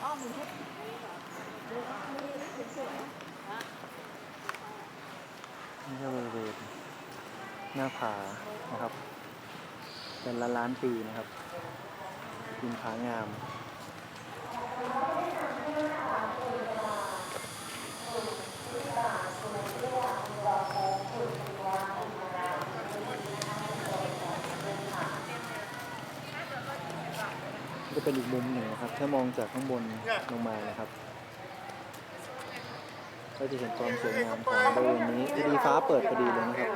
นี่ก็บริเวณหน้าผานะครับ เป็นละล้านปีนะครับพินผางาม ก็เป็นอีกมุมหนึ่งนะครับ ถ้ามองจากข้างบนลงมานะครับ ก็จะเห็นความสวยงามของบริเวณนี้พอดีฟ้าเปิดพอดีเลยนะครับ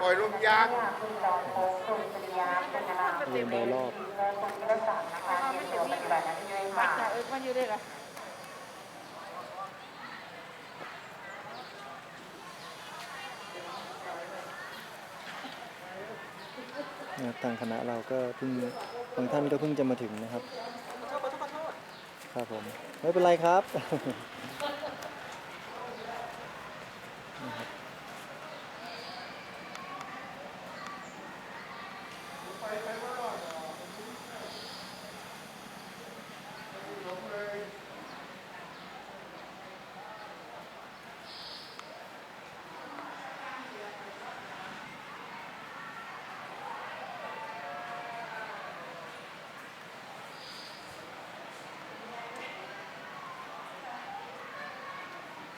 ปล่อยลมยางบริเวณโดยรอบวัดจะเอิ้นมันอยู่ได้เหรอนะครับทางคณะเราก็เพิ่งบางท่านก็เพิ่งจะมาถึงนะครับ ครับผม ไม่เป็นไรครับนะครับ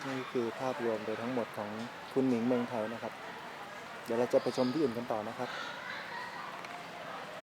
นี่คือภาพรวมโดยทั้งหมดของคุณหมิงเมืองไทยนะครับ เดี๋ยวเราจะไปชมที่อื่นกันต่อนะครับ